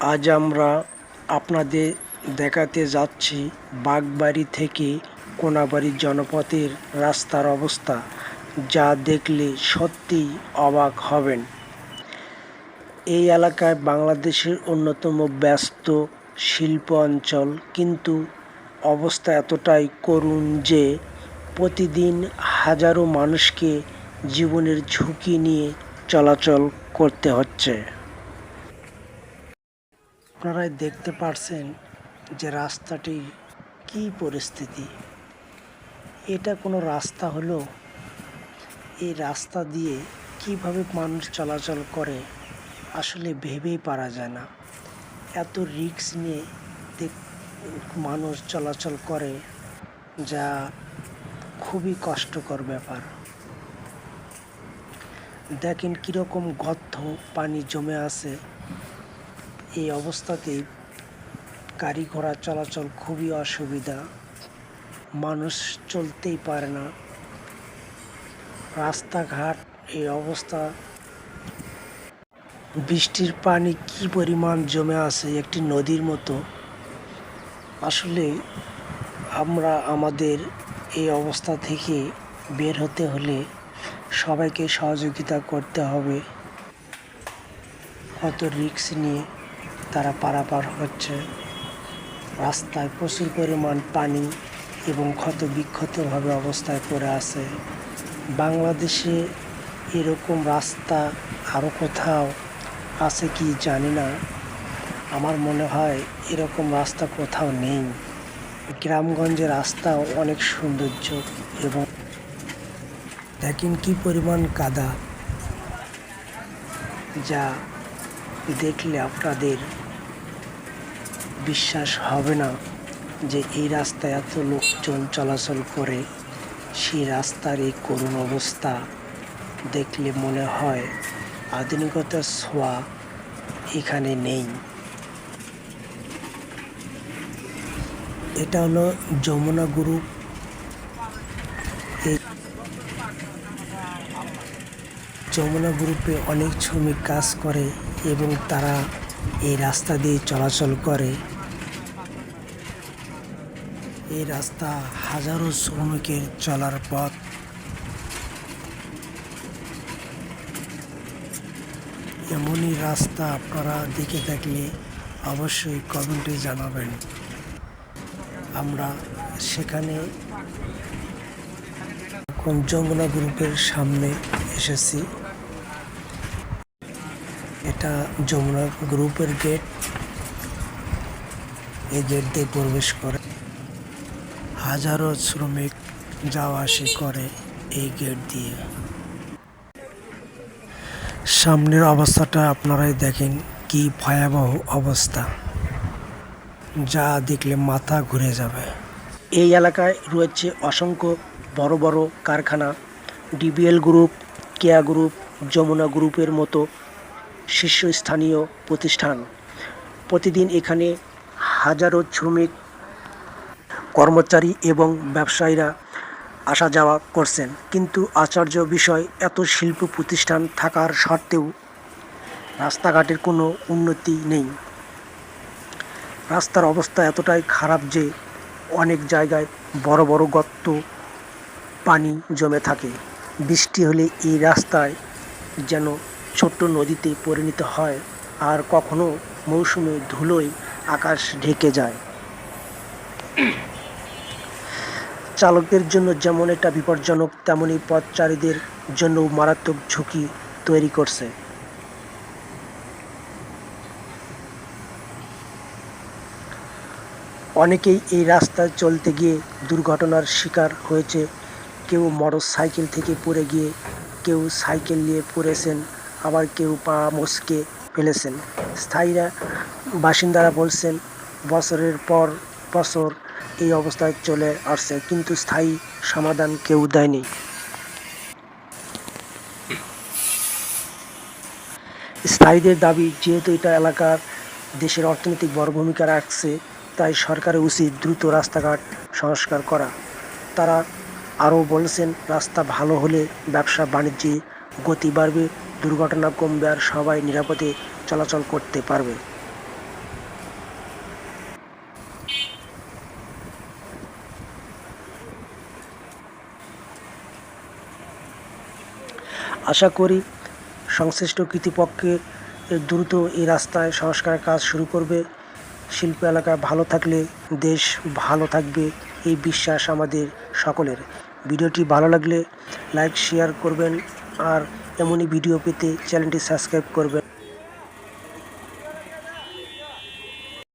আজ আমরা আপনাদের দেখাতে যাচ্ছি বাগবাড়ি থেকে কোনাবাড়ি জনপথের রাস্তার অবস্থা, যা দেখলে সত্যিই অবাক হবেন। এই এলাকায় বাংলাদেশের অন্যতম ব্যস্ত শিল্প অঞ্চল, কিন্তু অবস্থা এতটাই করুণ যে প্রতিদিন হাজারো মানুষকে জীবনের ঝুঁকি নিয়ে চলাচল করতে হচ্ছে। আপনারাই দেখতে পারছেন যে রাস্তাটি কি পরিস্থিতি। এটা কোনো রাস্তা হলো? এই রাস্তা দিয়ে কীভাবে মানুষ চলাচল করে আসলে ভেবেই পারা যায় না। এত রিস্ক নিয়ে মানুষ চলাচল করে যা খুবই কষ্টকর ব্যাপার। দেখেন কীরকম গর্ত, পানি জমে আছে। এই অবস্থাতে গাড়ি ঘোড়া চলাচল খুবই অসুবিধা। মানুষ চলতেই পারে না। রাস্তাঘাট, এই অবস্থা। বৃষ্টির পানি কি পরিমাণ জমে আছে একটি নদীর মতো। আসলে আমরা আমাদের এই অবস্থা থেকে বের হতে হলে সবাইকে সহযোগিতা করতে হবে। কত রিস্ক নিয়ে তারা পারাপার হচ্ছে। রাস্তায় প্রচুর পরিমাণ পানি এবং ক্ষত বিক্ষতভাবে অবস্থায় পড়ে আছে। বাংলাদেশে এরকম রাস্তা আরও কোথাও আছে কি জানি না। আমার মনে হয় এরকম রাস্তা কোথাও নেই। গ্রামগঞ্জে রাস্তাও অনেক সৌন্দর্য এবং দেখেন কি পরিমাণ কাদা। যা দেখলে আপনাদের বিশ্বাস হবে না যে এই রাস্তায় এত লোকজন চলাচল করে। সেই রাস্তার এই করুণ অবস্থা দেখলে মনে হয় আধুনিকতার ছোঁয়া এখানে নেই। এটা হলো যমুনা গ্রুপ। এই যমুনা গ্রুপে অনেক শ্রমিক কাজ করে এবং তারা এই রাস্তা দিয়ে চলাচল করে। এই রাস্তা হাজারো শ্রমিকের চলার পথ। এমনই রাস্তা আপনারা দেখে থাকলে অবশ্যই কমেন্টে জানাবেন। আমরা সেখানে এখন যমুনা গ্রুপের সামনে এসেছি। এটা যমুনা গ্রুপের গেট এই গেট দিয়ে প্রবেশ করে। হাজারো শ্রমিক যাওয়া আসি করে এই গেট দিয়ে। সামনের অবস্থাটা আপনারাই দেখেন কি ভয়াবহ অবস্থা। যা দেখলে মাথা ঘুরে যাবে। এই এলাকায় রয়েছে অসংখ্য বড় বড় কারখানা। DBL group Keya group Jamuna গ্রুপের মতো শীর্ষস্থানীয় প্রতিষ্ঠান। প্রতিদিন এখানে হাজারো শ্রমিক, কর্মচারী এবং ব্যবসায়ীরা আসা যাওয়া করছেন। কিন্তু আচার্য বিষয়, এত শিল্প প্রতিষ্ঠান থাকার সত্ত্বেও রাস্তাঘাটের কোনো উন্নতি নেই। রাস্তার অবস্থা এতটাই খারাপ যে অনেক জায়গায় বড় বড় গর্ত, পানি জমে থাকে। বৃষ্টি হলে এই রাস্তায় যেন ছোট্ট নদীতে পরিণত হয় আর কখনো মৌসুমে ধুলোয় আকাশ ঢেকে যায়। চালকদের জন্য যেমন এটা বিপজ্জনক তেমনই পথচারীদের জন্যও মারাত্মক ঝুঁকি তৈরি করছে। অনেকেই এই রাস্তায় চলতে গিয়ে দুর্ঘটনার শিকার হয়েছে। কেউ মোটর সাইকেল থেকে পড়ে গিয়ে, কেউ সাইকেল নিয়ে পড়েছেন। আবার কেউ পা মচকে ফেলেছেন। স্থায়ীরা বাসিন্দারা বলছেন, বছরের পর বছর এই অবস্থায় চলে আসছে, কিন্তু স্থায়ী সমাধান কেউ দেয়নি। স্থায়ীদের দাবি, যেহেতু এটা এলাকার দেশের অর্থনৈতিক বড় ভূমিকা রাখছে, তাই সরকারের উচিত দ্রুত রাস্তাঘাট সংস্কার করা। তারা আরও বলেছেন, রাস্তা ভালো হলে ব্যবসা বাণিজ্যে গতি বাড়বে দুর্ঘটনা কমবে আর সবাই নিরাপদে চলাচল করতে পারবে। আশা করি সংশ্লিষ্ট কৃতিপক্ষে দ্রুত এই রাস্তায় সংস্কারের কাজ শুরু করবে। শিল্প এলাকা ভালো থাকলে দেশ ভালো থাকবে, এই বিশ্বাস আমাদের সকলের। ভিডিওটি ভালো লাগলে লাইক, শেয়ার করবেন। আর এমনই ভিডিও পেতে চ্যানেলটি সাবস্ক্রাইব করবেন।